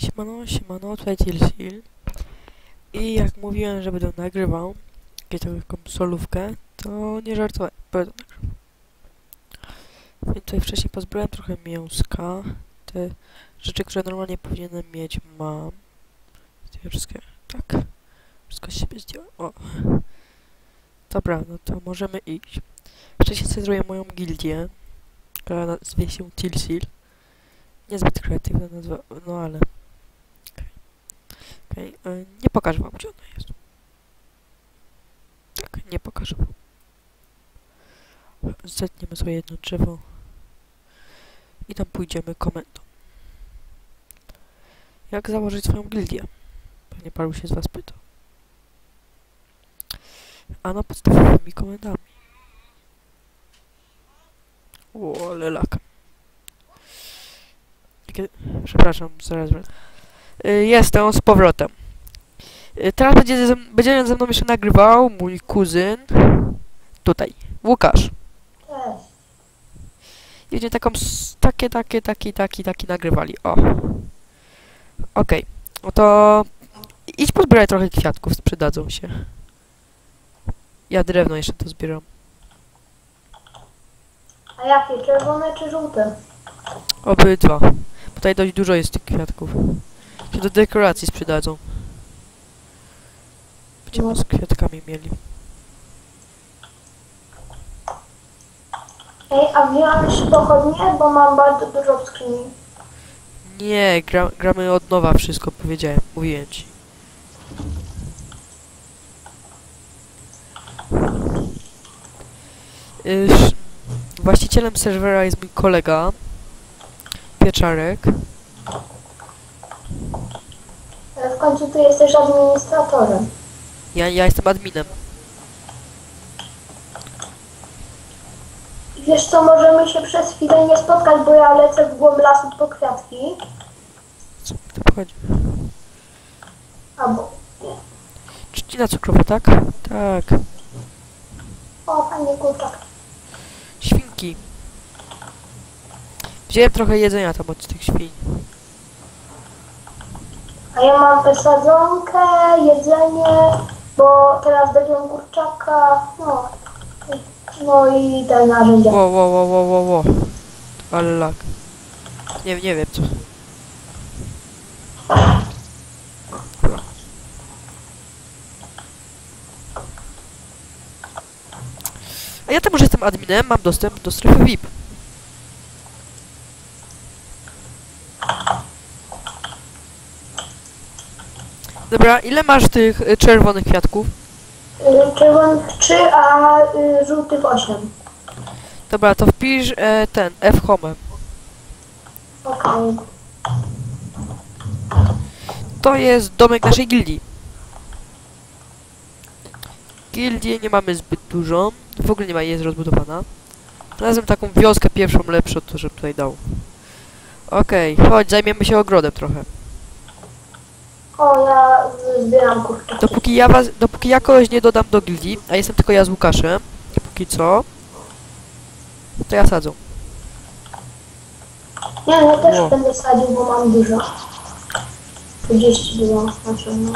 Siemano, siemano, tutaj Tilsil. I jak mówiłem, że będę nagrywał jakąś taką solówkę, to nie żartowałem, będę nagrywał. Więc tutaj wcześniej pozbrałem trochę mięska. Te rzeczy, które normalnie powinienem mieć, mam. Zdjąłem wszystkie, tak. Wszystko z siebie zdjąłem. Dobra, no to możemy iść. Wcześniej sobie moją gildię, która nazywa się Tilsil. Niezbyt kreatywna nazwa, no ale... Okej, okay. nie pokażę wam, gdzie ona jest. Tak, nie pokażę wam. Zetniemy sobie jedno drzewo. I tam pójdziemy komendą. Jak założyć swoją gildię? Pewnie paru się z was pyta. A no podstawowymi komendami. O. Kiedy... Przepraszam, zaraz wracam. Y, Jestem z powrotem. Y, Teraz będzie ze, będzie ze mną jeszcze nagrywał mój kuzyn. Tutaj. Łukasz. I będzie taką takie, takie, taki, taki, taki nagrywali. O. Okej. No to idź pozbieraj trochę kwiatków, sprzedadzą się. Ja drewno jeszcze to zbieram. A jakie? Czerwone czy żółte? Obydwa. Tutaj dość dużo jest tych kwiatków. Się do dekoracji sprzedadzą. Będziemy No. z kwiatkami mieli. Ej, a wziąłeś pochodnie, bo mam bardzo dużo w skrzyni. Nie, gra, gramy od nowa wszystko, powiedziałem, mówiłem ci. Y, sz- Właścicielem serwera jest mój kolega, Pieczarek. W końcu ty jesteś administratorem. Ja, ja jestem adminem. Wiesz co, możemy się przez chwilę nie spotkać, bo ja lecę w głąb lasu po kwiatki. Co mi tu pochodzi? Albo... Trzcina cukrowa, tak? Tak. O, fajnie kurczak. Świnki. Wziąłem trochę jedzenia tam od tych świń. A ja mam wysadzonkę, jedzenie, bo teraz będę kurczaka, no. No i te narzędzia. Wo, wo, wo, wo, wo, wo. Ale lag. Nie, nie wiem co. A ja tam już jestem adminem, mam dostęp do strefy VIP. Dobra, ile masz tych y, czerwonych kwiatków? Y, Czerwonych 3, a y, żółtych 8. Dobra, to wpisz e, ten, F home. Okej. To jest domek naszej gildii. Gildii nie mamy zbyt dużo. W ogóle nie ma, jest rozbudowana. Znalazłem taką wioskę pierwszą lepszą, to żebym tutaj dał. Okej, chodź, zajmiemy się ogrodem trochę. O, ja zbieram kurczaki. Dopóki ja was, dopóki ja kogoś nie dodam do gildii, a jestem tylko ja z Łukaszem, póki co, to ja sadzą. Nie, ja też Ło. będę sadził, bo mam dużo. 30 było, znaczy no.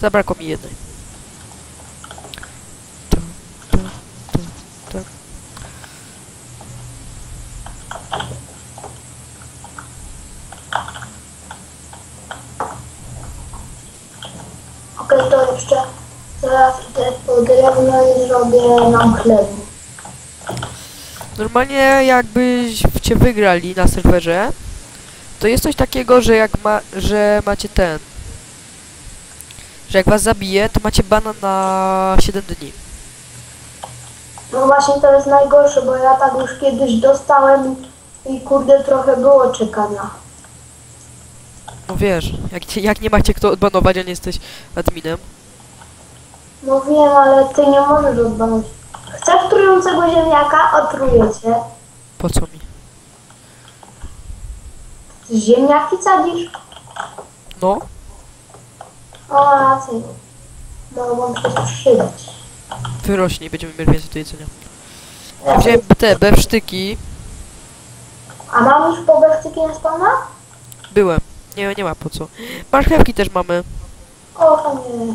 Zabrakło mi jednej. Tu, tu, tu, tu. Okej, to jeszcze zaraz idę po drewno i zrobię nam chlebu. Normalnie jakbyś cię wygrali na serwerze, to jest coś takiego, że jak ma, że macie ten, że jak was zabije, to macie bana na 7 dni. No właśnie to jest najgorsze, bo ja tak już kiedyś dostałem i kurde trochę było czekania. No wiesz, jak, jak nie macie kto odbanować, a nie jesteś adminem. No wiem, ale ty nie możesz odbanować. Chcesz trującego ziemniaka? Otruję cię. Po co mi? Ziemniaki sadzisz? No, O, racja. Mogą się przydać. wyrośnie będziemy mieli więcej do jedzenia. Ja wziąłem te bewsztyki. A mam już pobewcyki na spawna? Byłem. Nie, nie ma po co. Marchewki też mamy. O, fajnie.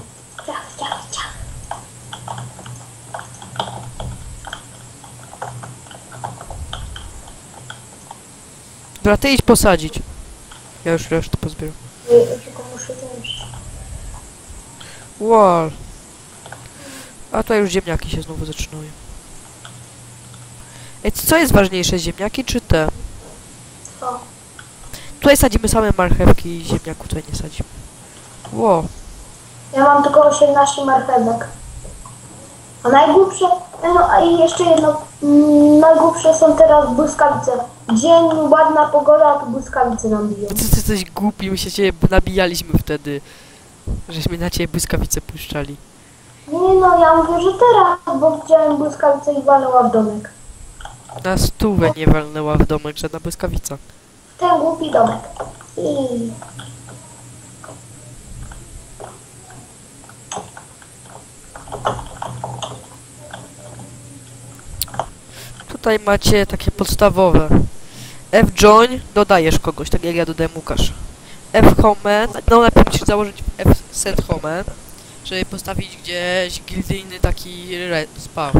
Dobra, ty idź posadzić. Ja już resztę pozbieram. Wall. A tutaj już ziemniaki się znowu zaczynają. Ej, co jest ważniejsze, ziemniaki czy te? Co? Tutaj sadzimy same marchewki i ziemniaku tutaj nie sadzimy. Ło, Ja mam tylko 18 marchewek. A najgłupsze, no a i jeszcze jedno, najgłupsze są teraz błyskawice. Dzień, ładna pogoda, a tu błyskawice nam biją. ty, ty jesteś głupi, my się ciebie nabijaliśmy wtedy. Żeśmy na ciebie błyskawice puszczali. Nie no, ja mówię, że teraz, bo widziałem błyskawicę i walnęła w domek. Na stówę nie walnęła w domek żadna błyskawica. Ten głupi domek. I... Tutaj macie takie podstawowe. F-join, dodajesz kogoś, tak jak ja dodałem Łukasz. F-home, no najpierw musisz założyć F-set home, żeby postawić gdzieś gildyjny taki spawn.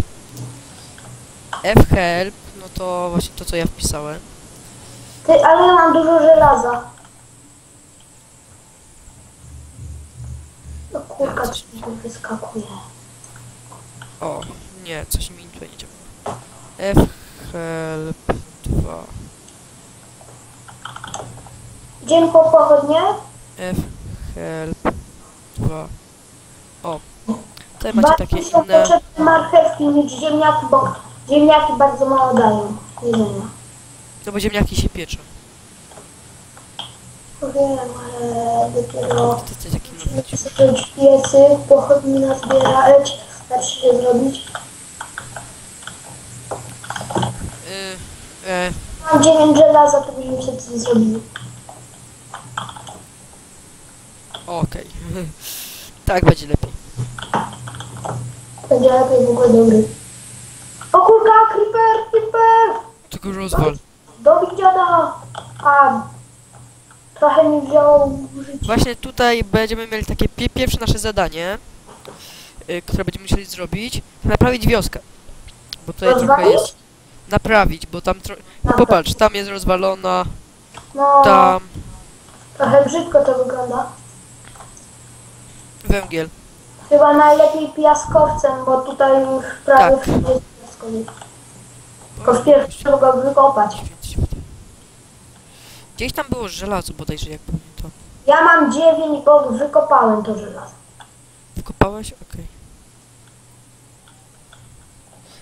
F-help, no to właśnie to co ja wpisałem. Ty, ale ja mam dużo żelaza. No kurka, coś mi wyskakuje. O, nie, coś mi. F-help 2. Dzień po pochodnie. F-help 2. O, tutaj macie takie są inne... potrzebne marchewki niż ziemniaki, bo ziemniaki bardzo mało dają jedzenia. No bo ziemniaki się pieczą. Wiem, ale dopiero To jest taki musimy nowy zrobić piecyk, pochodni nazbierać, dać się zrobić. Y, e, Mam 9 żelaza, to byśmy sobie coś zrobili. Okej. tak będzie lepiej. Będzie lepiej w ogóle dobry. O kurka, creeper, creeper! Tylko rozwal. Dobić dziada! A, trochę mi wziął życie. Właśnie tutaj będziemy mieli takie pie pierwsze nasze zadanie, y, które będziemy musieli zrobić. Naprawić wioskę. Bo tutaj trochę Rozwalić? jest... Naprawić, bo tam tro... Popatrz, tam jest rozwalona, No, tam trochę brzydko to wygląda. węgiel. Chyba najlepiej piaskowcem, bo tutaj już prawie Tak. wszędzie jest piaskowiec. Tylko wpierw trzeba go wykopać. Gdzieś tam było żelazo bodajże, jak pamiętam. Ja mam 9, bo wykopałem to żelazo. Wkopałeś? Okej.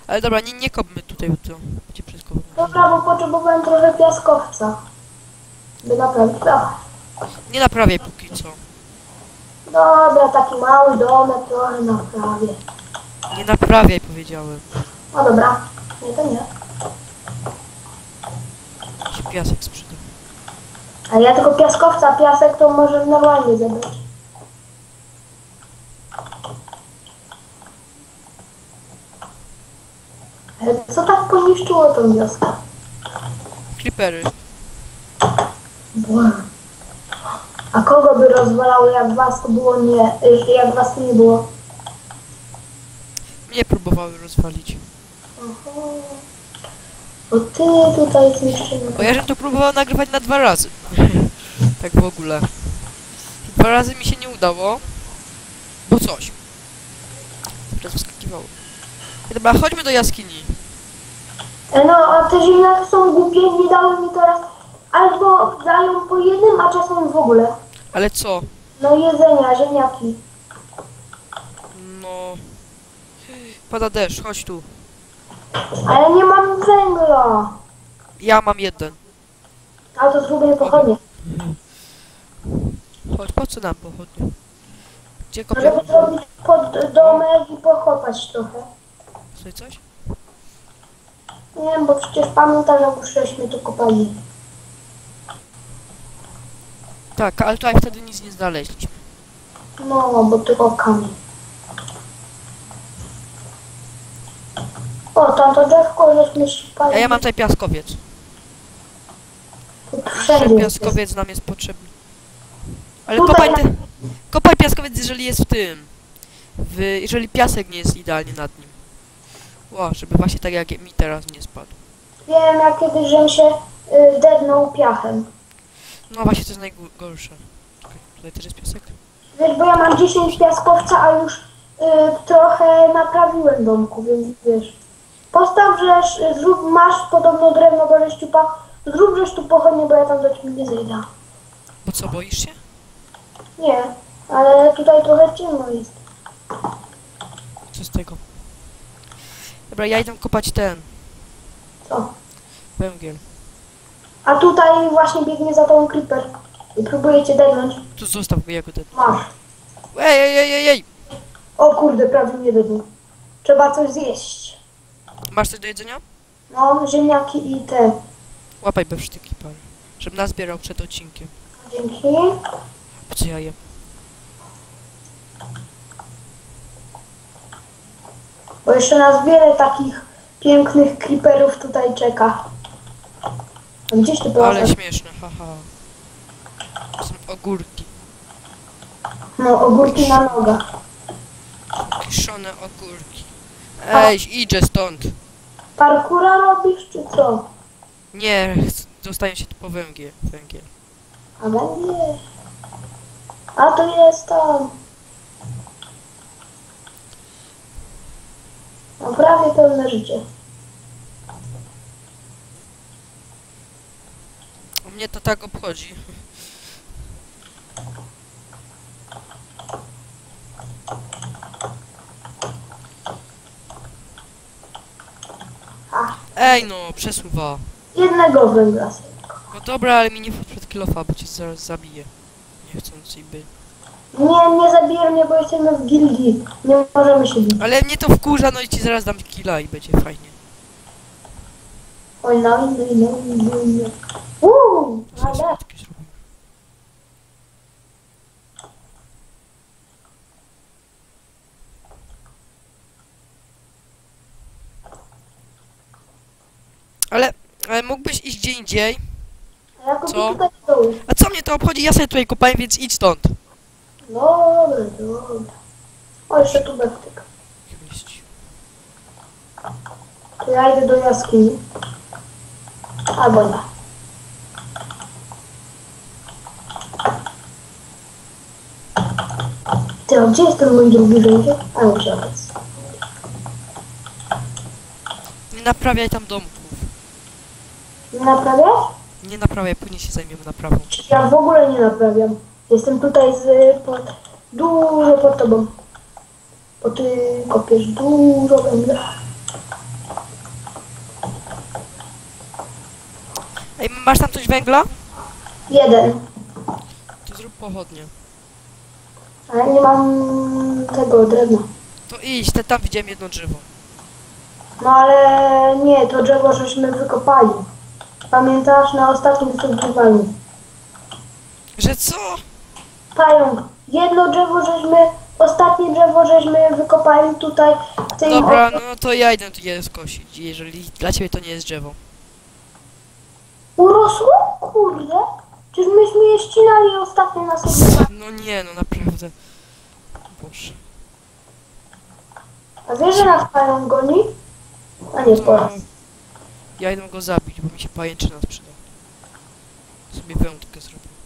Ale dobra, nie, nie kopmy tutaj, bo to będzie wszystko. Dobra, bo potrzebowałem trochę piaskowca. By naprawić trochę. Nie naprawiaj póki co. Dobra, taki mały domek trochę naprawię. Nie naprawiaj, powiedziałem. No dobra. Nie, to nie. Się piasek sprzedał. A ja tylko piaskowca, piasek to może normalnie zebrać. Ale co poniszczyło tą wioskę? Creepery. Bła. A kogo by rozwalało, jak was to było nie, jak was tu nie było? Mnie próbowały rozwalić. Aha. Bo ty tutaj zniszczymy. Bo ja żem to próbował nagrywać na dwa razy. tak w ogóle. Dwa razy mi się nie udało. Bo coś. Teraz wskakiwało. I Dobra, chodźmy do jaskini. No, a te ziemniaki są głupie, nie dały mi teraz. Albo dają po jednym, a czasem w ogóle. Ale co? No jedzenia, ziemniaki. No... Pada deszcz, chodź tu. Ale nie mam węgla. Ja mam jeden. A to zgubię pochodnie. Chodź, po co nam pochodnie? Gdzie Żeby kopiemy? zrobić pod domek i pokopać trochę. Sobie coś? Nie wiem, bo przecież pamiętam, jak już żeśmy tu kopali. Tak, ale tutaj wtedy nic nie znaleźliśmy. No, bo tylko kamień. O, tamto drzewko żeśmy ścipali. A ja mam tutaj piaskowiec. wszędzie jest. piaskowiec nam jest potrzebny. Ale Tutaj kopaj, te, kopaj piaskowiec, jeżeli jest w tym. W, jeżeli piasek nie jest idealnie nad nim. Ło, żeby właśnie tak jak mi teraz nie spadł. Wiem, jak kiedyś, żem się y, dednął piachem. No właśnie to jest najgorsze. Czekaj, tutaj też jest piasek? Wiesz, bo ja mam 10 piaskowca, a już y, trochę naprawiłem domku, więc wiesz. Postaw, że y, zrób, masz podobno drewno do reszciupa, zrób żeś tu pochodnie, bo ja tam do ciebie nie zejdę. Bo co, boisz się? Nie, ale tutaj trochę ciemno jest. Co z tego? Dobra, ja idę kopać ten. Co? Węgiel. A tutaj właśnie biegnie za tą creeper i próbuje cię dednąć. Tu zostaw go jako ten. Masz. Ej, ej, ej, ej, ej! O kurde, prawie mnie dednął. Trzeba coś zjeść. Masz coś do jedzenia? No, ziemniaki i te. Łapaj bewsztyki parę. Żebym nazbierał przed odcinkiem. Dzięki. Co ja jem? Bo jeszcze nas wiele takich pięknych creeperów tutaj czeka. A gdzieś ty Ale byłaś? śmieszne, haha. To są ogórki. No, ogórki na nogach. Kiszone ogórki. Ej, idzie stąd. Parkura robisz, czy co? Nie, dostają się tu po węgiel. węgiel. A będzie. A to jest tam. No prawie pełne życie. Mnie to tak obchodzi. Ej no, przesuwa. jednego węgla. No dobra, ale mi nie przed kilofa, bo cię zaraz zabiję. Niechcący by. Nie, nie zabijaj mnie, bo jesteśmy w gildii. Nie możemy się bić. Ale mnie to wkurza, no i ci zaraz dam killa i będzie fajnie. Oj, no, no, no, no, no. Uuu, ale... Ale, ale mógłbyś iść gdzie indziej? A ja kupię Co? tutaj. A co mnie to obchodzi? Ja sobie tutaj kopałem, więc idź stąd. Dobra, dobra. O, jeszcze tu bektyk. To ja idę do jaskini. Albo nie. Ty, a gdzie jest ten mój drugi węgiel? A, już jest. Nie naprawiaj tam domków. Nie naprawiasz? Nie naprawiaj, później się zajmiemy naprawą. Ja w ogóle nie naprawiam. Jestem tutaj z... Pod, dużo pod tobą. Bo ty kopiesz dużo węgla. Ej, masz tam coś węgla? Jeden. To zrób pochodnie. Ale nie mam tego drewna. To idź, te, tam widziałem jedno drzewo. No ale nie, to drzewo żeśmy wykopali. Pamiętasz na ostatnim studiowaniu? Że co? Pająk, jedno drzewo żeśmy, ostatnie drzewo żeśmy wykopali tutaj w tej Dobra, no to ja idę tu je skosić, jeżeli dla ciebie to nie jest drzewo. Urosło? Kurde. Czyż myśmy je ścinali ostatnio na studiowaniu? No nie, no naprawdę. Boże. A wiesz, że nas pająk goni? A nie, po To... raz. Ja idę go zabić, bo mi się pajęczyna przyda. Sobie wędkę zrobię.